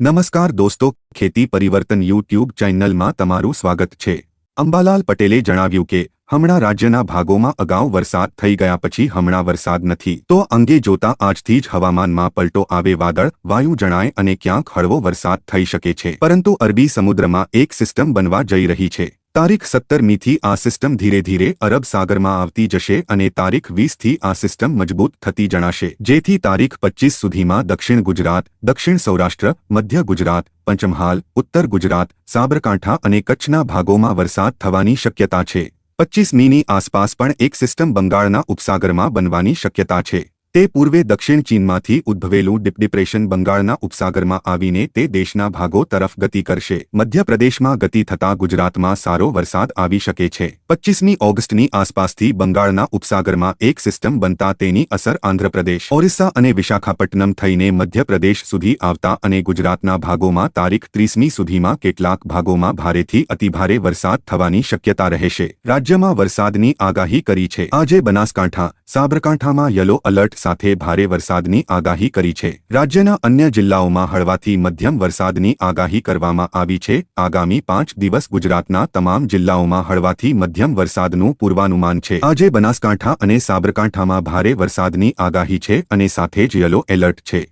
નમસ્કાર દોસ્તો, ખેતી પરિવર્તન યુટ્યુબ ચેનલમાં તમારું સ્વાગત છે. અંબાલાલ પટેલે જણાવ્યું કે, હમણાં રાજ્યના ભાગોમાં અગાઉ વરસાદ થઈ ગયા પછી હમણાં વરસાદ નથી. તો અંગે જોતા આજથી જ હવામાનમાં પલટો આવે વાદળ, વાયુ જણાય અને ક્યાંક હળવો વરસાદ થઈ શકે છે. પરંતુ અરબી સમુદ્રમાં એક સિસ્ટમ બનવા જઈ રહી છે. તારીખ સત્તરમીથી આ સિસ્ટમ ધીરે ધીરે અરબ સાગરમાં આવતી જશે અને તારીખ વીસથી આ સિસ્ટમ મજબૂત થતી જણાશે. જેથી તારીખ પચ્ચીસ સુધીમાં દક્ષિણ ગુજરાત, દક્ષિણ સૌરાષ્ટ્ર, મધ્ય ગુજરાત, પંચમહાલ, ઉત્તર ગુજરાત, સાબરકાંઠા અને કચ્છના ભાગોમાં વરસાદ થવાની શક્યતા છે. પચીસમીની આસપાસ પણ એક સિસ્ટમ બંગાળના ઉપસાગરમાં બનવાની શક્યતા છે. તે પૂર્વે દક્ષિણ ચીનમાંથી ઉદ્ભવેલું ડિપ, ડિપ્રેશન બંગાળના ઉપસાગરમાં આવીને તે દેશના ભાગો તરફ ગતિ કરશે. મધ્યપ્રદેશમાં ગતિ થતાં ગુજરાતમાં સારો વરસાદ આવી શકે છે. પચ્ચીસમી ઓગસ્ટની આસપાસથી બંગાળના ઉપસાગરમાં એક સિસ્ટમ બનતા તેની અસર આંધ્રપ્રદેશ, ઓરિસ્સા અને વિશાખાપટ્ટનમ થઈને મધ્યપ્રદેશ સુધી આવતા અને ગુજરાતના ભાગોમાં તારીખ ત્રીસમી સુધીમાં કેટલાક ભાગોમાં ભારેથી અતિભારે વરસાદ થવાની શક્યતા રહેશે. રાજ્યમાં વરસાદની આગાહી કરી છે. આજે બનાસકાંઠા, સાબરકાંઠામાં યલો એલર્ટ સાથે ભારે વરસાદની આગાહી કરી છે. રાજ્યના અન્ય જિલ્લાઓમાં હળવાથી મધ્યમ વરસાદની આગાહી કરવામાં આવી છે. આગામી પાંચ દિવસ ગુજરાતના તમામ જિલ્લાઓમાં હળવાથી મધ્યમ વરસાદનું પૂર્વાનુમાન છે. આજે બનાસકાંઠા અને સાબરકાંઠામાં ભારે વરસાદની આગાહી છે અને સાથે જ યલો એલર્ટ છે.